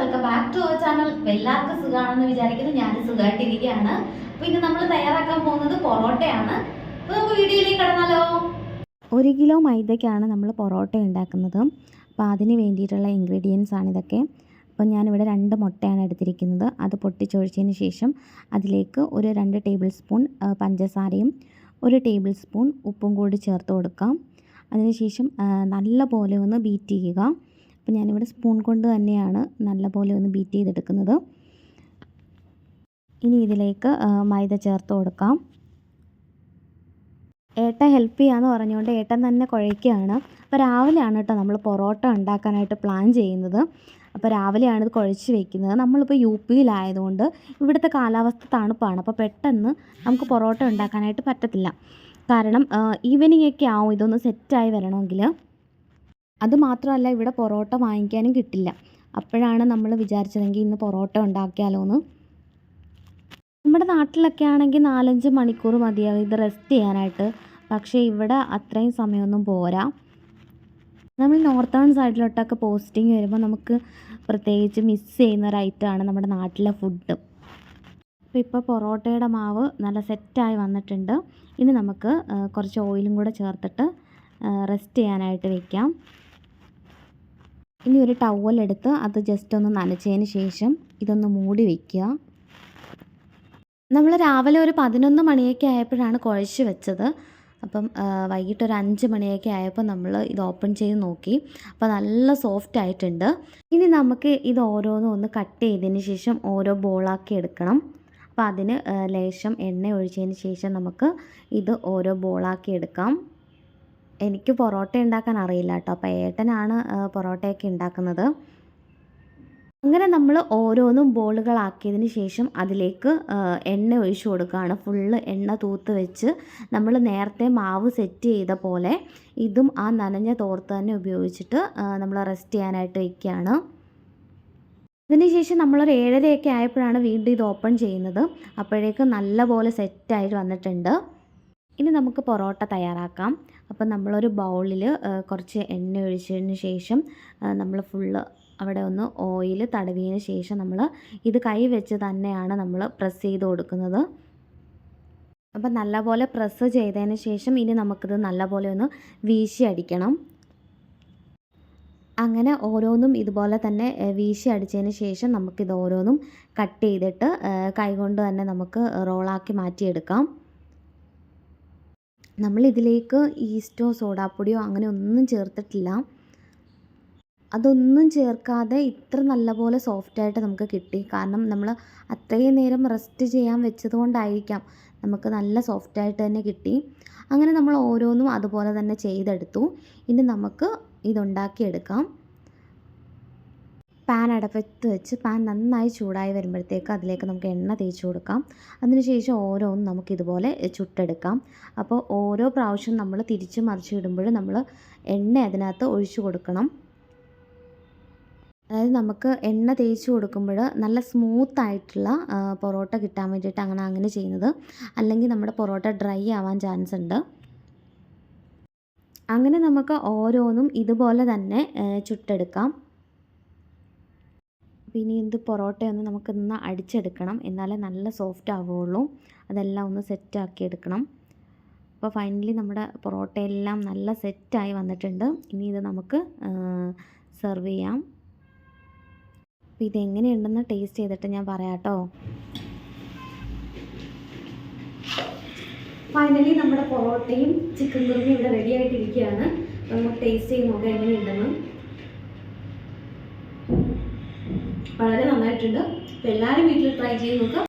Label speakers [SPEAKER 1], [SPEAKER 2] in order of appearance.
[SPEAKER 1] Welcome back to our channel. എല്ലാവർക്കും സുഖമാണെന്ന് വിചാരിക്കുന്നു. ഞാൻ സുഖമായിട്ടിരിക്കുകയാണ്. അപ്പോൾ ഇന്ന് നമ്മൾ തയ്യാറാക്കാൻ പോകുന്നത് പൊറോട്ടയാണ്. അപ്പോൾ നമുക്ക് വീഡിയോയിലേക്ക് കടന്നാലോ?
[SPEAKER 2] ഒരു കിലോ മൈദയ്ക്കാണ് നമ്മൾ പൊറോട്ട ഉണ്ടാക്കുന്നത്. അപ്പോൾ അതിന് വേണ്ടിയിട്ടുള്ള ഇൻഗ്രീഡിയൻസ് ആണ് ഇതൊക്കെ. അപ്പോൾ ഞാനിവിടെ രണ്ട് മുട്ടയാണ് എടുത്തിരിക്കുന്നത്. അത് പൊട്ടിച്ചൊഴിച്ചതിന് ശേഷം അതിലേക്ക് ഒരു രണ്ട് ടേബിൾ സ്പൂൺ പഞ്ചസാരയും ഒരു ടേബിൾ സ്പൂൺ ഉപ്പും കൂടി ചേർത്ത് കൊടുക്കാം. അതിനുശേഷം നല്ല പോലെ ഒന്ന് ബീറ്റ് ചെയ്യുക. അപ്പോൾ ഞാനിവിടെ സ്പൂൺ കൊണ്ട് തന്നെയാണ് നല്ലപോലെ ഒന്ന് ബീറ്റ് ചെയ്തെടുക്കുന്നത്. ഇനി ഇതിലേക്ക് മൈദ ചേർത്ത് കൊടുക്കാം. ഏട്ടൻ ഹെൽപ്പ് ചെയ്യാന്ന് പറഞ്ഞുകൊണ്ട് ഏട്ടൻ തന്നെ കുഴയ്ക്കുകയാണ്. അപ്പോൾ രാവിലെയാണ് കേട്ടോ നമ്മൾ പൊറോട്ട ഉണ്ടാക്കാനായിട്ട് പ്ലാൻ ചെയ്യുന്നത്. അപ്പോൾ രാവിലെയാണ് ഇത് കുഴച്ച് വെക്കുന്നത്. നമ്മളിപ്പോൾ യു പിയിലായതുകൊണ്ട് ഇവിടുത്തെ കാലാവസ്ഥ തണുപ്പാണ്. അപ്പോൾ പെട്ടെന്ന് നമുക്ക് പൊറോട്ട ഉണ്ടാക്കാനായിട്ട് പറ്റത്തില്ല. കാരണം ഈവനിങ് ഒക്കെ ആവും ഇതൊന്ന് സെറ്റായി വരണമെങ്കിൽ. അത് മാത്രമല്ല ഇവിടെ പൊറോട്ട വാങ്ങിക്കാനും കിട്ടില്ല. അപ്പോഴാണ് നമ്മൾ വിചാരിച്ചതെങ്കിൽ ഇന്ന് പൊറോട്ട ഉണ്ടാക്കിയാലോ എന്ന് നമ്മുടെ നാട്ടിലൊക്കെ ആണെങ്കിൽ നാലഞ്ച് മണിക്കൂർ മതിയാവും ഇത് റെസ്റ്റ് ചെയ്യാനായിട്ട്. പക്ഷേ ഇവിടെ അത്രയും സമയമൊന്നും പോരാ. നമ്മൾ നോർത്തേൺ സൈഡിലോട്ടൊക്കെ പോസ്റ്റിംഗ് വരുമ്പോൾ നമുക്ക് പ്രത്യേകിച്ച് മിസ് ചെയ്യുന്ന ഒരു ഐറ്റമാണ് നമ്മുടെ നാട്ടിലെ ഫുഡ് അപ്പോൾ ഇപ്പോൾ പൊറോട്ടയുടെ മാവ് നല്ല സെറ്റായി വന്നിട്ടുണ്ട്. ഇനി നമുക്ക് കുറച്ച് ഓയിലും കൂടെ ചേർത്തിട്ട് റെസ്റ്റ് ചെയ്യാനായിട്ട് വെക്കാം. ഇനി ഒരു ടവൽ എടുത്ത് അത് ജസ്റ്റ് ഒന്ന് നനച്ചതിന് ശേഷം ഇതൊന്ന് മൂടി വയ്ക്കുക നമ്മൾ രാവിലെ ഒരു പതിനൊന്ന് മണിയൊക്കെ ആയപ്പോഴാണ് കുഴച്ച് വെച്ചത്. അപ്പം വൈകിട്ട് ഒരു അഞ്ച് മണിയൊക്കെ ആയപ്പോൾ നമ്മൾ ഇത് ഓപ്പൺ ചെയ്ത് നോക്കി. അപ്പോൾ നല്ല സോഫ്റ്റ് ആയിട്ടുണ്ട്. ഇനി നമുക്ക് ഇത് ഓരോന്നും ഒന്ന് കട്ട് ചെയ്തതിന് ശേഷം ഓരോ ബോളാക്കി എടുക്കണം. അപ്പോൾ അതിന് ലേശം എണ്ണ ഒഴിച്ചതിന് ശേഷം നമുക്ക് ഇത് ഓരോ ബോളാക്കി എടുക്കാം. എനിക്ക് പൊറോട്ട ഉണ്ടാക്കാൻ അറിയില്ല കേട്ടോ അപ്പോൾ ഏട്ടനാണ് പൊറോട്ടയൊക്കെ ഉണ്ടാക്കുന്നത് അങ്ങനെ നമ്മൾ ഓരോന്നും ബോളുകളാക്കിയതിന് ശേഷം അതിലേക്ക് എണ്ണ ഒഴിച്ച് കൊടുക്കുകയാണ് ഫുള്ള് എണ്ണ തൂത്ത് വെച്ച് നമ്മൾ നേരത്തെ മാവ് സെറ്റ് ചെയ്ത പോലെ ഇതും ആ നനഞ്ഞ തോർത്ത് തന്നെ ഉപയോഗിച്ചിട്ട് നമ്മൾ റെസ്റ്റ് ചെയ്യാനായിട്ട് വയ്ക്കുകയാണ് അതിനുശേഷം നമ്മളൊരു ഏഴരയൊക്കെ ആയപ്പോഴാണ് വീണ്ടും ഇത് ഓപ്പൺ ചെയ്യുന്നത്. അപ്പോഴേക്ക് നല്ലപോലെ സെറ്റായിട്ട് വന്നിട്ടുണ്ട്. ഇനി നമുക്ക് പൊറോട്ട തയ്യാറാക്കാം. അപ്പം നമ്മളൊരു ബൗളിൽ കുറച്ച് എണ്ണ ഒഴിച്ചതിന് ശേഷം നമ്മൾ ഫുള്ള് അവിടെ ഒന്ന് ഓയിൽ തടവിയതിന് ശേഷം നമ്മൾ ഇത് കൈ വെച്ച് തന്നെയാണ് നമ്മൾ പ്രസ് ചെയ്ത് കൊടുക്കുന്നത്. അപ്പം നല്ലപോലെ പ്രസ് ചെയ്തതിന് ശേഷം ഇനി നമുക്കിത് നല്ലപോലെ ഒന്ന് വീശി അടിക്കണം. അങ്ങനെ ഓരോന്നും ഇതുപോലെ തന്നെ വീശി അടിച്ചതിന് ശേഷം നമുക്കിത് ഓരോന്നും കട്ട് ചെയ്തിട്ട് കൈകൊണ്ട് തന്നെ നമുക്ക് റോളാക്കി മാറ്റിയെടുക്കാം. നമ്മൾ ഇതിലേക്ക് ഈസ്റ്റോ സോഡാപ്പൊടിയോ അങ്ങനെ ഒന്നും ചേർത്തിട്ടില്ല. അതൊന്നും ചേർക്കാതെ ഇത്ര നല്ലപോലെ സോഫ്റ്റായിട്ട് നമുക്ക് കിട്ടി. കാരണം നമ്മൾ അത്രയും നേരം റെസ്റ്റ് ചെയ്യാൻ വെച്ചതുകൊണ്ടായിരിക്കാം നമുക്ക് നല്ല സോഫ്റ്റായിട്ട് തന്നെ കിട്ടി. അങ്ങനെ നമ്മൾ ഓരോന്നും അതുപോലെ തന്നെ ചെയ്തെടുത്തു. ഇനി നമുക്ക് ഇതുണ്ടാക്കിയെടുക്കാം. പാൻ അടപ്പത്ത് വെച്ച് പാൻ നന്നായി ചൂടായി വരുമ്പോഴത്തേക്ക് അതിലേക്ക് നമുക്ക് എണ്ണ തേച്ച് കൊടുക്കാം. അതിനുശേഷം ഓരോന്നും നമുക്കിതുപോലെ ചുട്ടെടുക്കാം. അപ്പോൾ ഓരോ പ്രാവശ്യം നമ്മൾ തിരിച്ച് മറിച്ച് ഇടുമ്പോഴും നമ്മൾ എണ്ണ അതിനകത്ത് ഒഴിച്ചു കൊടുക്കണം. അതായത് നമുക്ക് എണ്ണ തേച്ച് കൊടുക്കുമ്പോൾ നല്ല സ്മൂത്ത് ആയിട്ടുള്ള പൊറോട്ട കിട്ടാൻ വേണ്ടിയിട്ട് അങ്ങനെ അങ്ങനെ ചെയ്യുന്നത്. അല്ലെങ്കിൽ നമ്മുടെ പൊറോട്ട ഡ്രൈ ആവാൻ ചാൻസ് ഉണ്ട്. അങ്ങനെ നമുക്ക് ഓരോന്നും ഇതുപോലെ തന്നെ ഏ, ചുട്ടെടുക്കാം ഇനി ഇത് പൊറോട്ടയൊന്ന് നമുക്ക് നിന്ന് അടിച്ചെടുക്കണം. എന്നാലേ നല്ല സോഫ്റ്റ് ആവുകയുള്ളൂ. അതെല്ലാം ഒന്ന് സെറ്റാക്കി എടുക്കണം. അപ്പോൾ ഫൈനലി നമ്മുടെ പൊറോട്ടയെല്ലാം നല്ല സെറ്റായി വന്നിട്ടുണ്ട്. ഇനി ഇത് നമുക്ക് സെർവ് ചെയ്യാം. അപ്പോൾ ഇതെങ്ങനെയുണ്ടെന്ന് ടേസ്റ്റ് ചെയ്തിട്ട് ഞാൻ പറയാം കേട്ടോ
[SPEAKER 1] ഫൈനലി നമ്മുടെ പൊറോട്ടയും ചിക്കൻ കറിയും ഇവിടെ റെഡി ആയിട്ടിരിക്കുകയാണ്. നമുക്ക് ടേസ്റ്റ് ചെയ്ത് എങ്ങനെയുണ്ടെന്ന്. വളരെ നന്നായിട്ടുണ്ട്. എല്ലാവരും വീട്ടിൽ ട്രൈ ചെയ്ത് നോക്കുക.